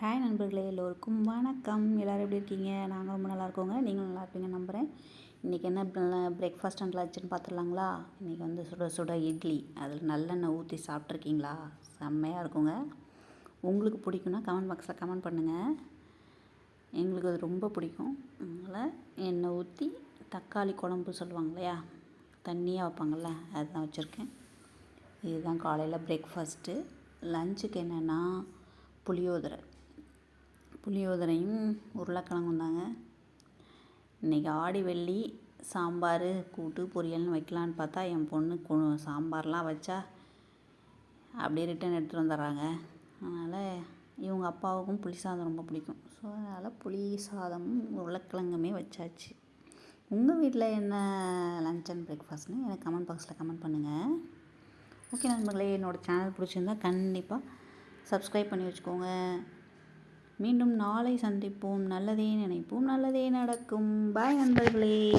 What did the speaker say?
Hi நண்பர்களே எல்லோருக்கும் வணக்கம். எல்லோரும் எப்படி இருக்கீங்க? நாங்கள் ரொம்ப நல்லா இருக்கோங்க. நீங்களும் நல்லா இருப்பீங்க நம்புகிறேன் இன்றைக்கி என்ன பிரேக்ஃபாஸ்ட் அண்ட் லஞ்சுன்னு பார்த்துடலாங்களா இன்றைக்கி வந்து சுட சுட இட்லி. அதில் நல்லெண்ணெய் ஊற்றி சாப்பிட்ருக்கீங்களா செம்மையாக இருக்குங்க. உங்களுக்கு பிடிக்குன்னா கமெண்ட் பாக்ஸில் கமெண்ட் பண்ணுங்கள் எங்களுக்கு அது ரொம்ப பிடிக்கும். அதனால் எண்ணெய் ஊற்றி தக்காளி குழம்பு சொல்லுவாங்க இல்லையா? தண்ணியாக வைப்பாங்கள்ல அதுதான் வச்சுருக்கேன். இதுதான் காலையில் பிரேக்ஃபாஸ்ட்டு லஞ்சுக்கு என்னென்னா புளியோதரை. புளியோதரையும் உருளைக்கிழங்கும் தாங்க. இன்றைக்கி ஆடி வெள்ளி சாம்பார் கூட்டு பொரியல்னு வைக்கலான்னு பார்த்தா என் பொண்ணு கு சாம்பார்லாம் வச்சா அப்படியே ரிட்டன் எடுத்துகிட்டு வந்துடுறாங்க. அதனால் இவங்க அப்பாவுக்கும் புளி சாதம் ரொம்ப பிடிக்கும். ஸோ அதனால் புளி சாதமும் உருளைக்கிழங்குமே வச்சாச்சு. உங்கள் வீட்டில் என்ன லன்ச் அண்ட் பிரேக்ஃபாஸ்ட்னு எனக்கு கமெண்ட் பாக்ஸில் கமெண்ட் பண்ணுங்கள் ஓகே நண்பர்களே என்னோடய சேனல் பிடிச்சிருந்தா கண்டிப்பாக சப்ஸ்கிரைப் பண்ணி வச்சுக்கோங்க. மீண்டும் நாளை சந்திப்போம். நல்லதே நினைப்போம். நல்லதே நடக்கும். பாய் நண்பர்களே.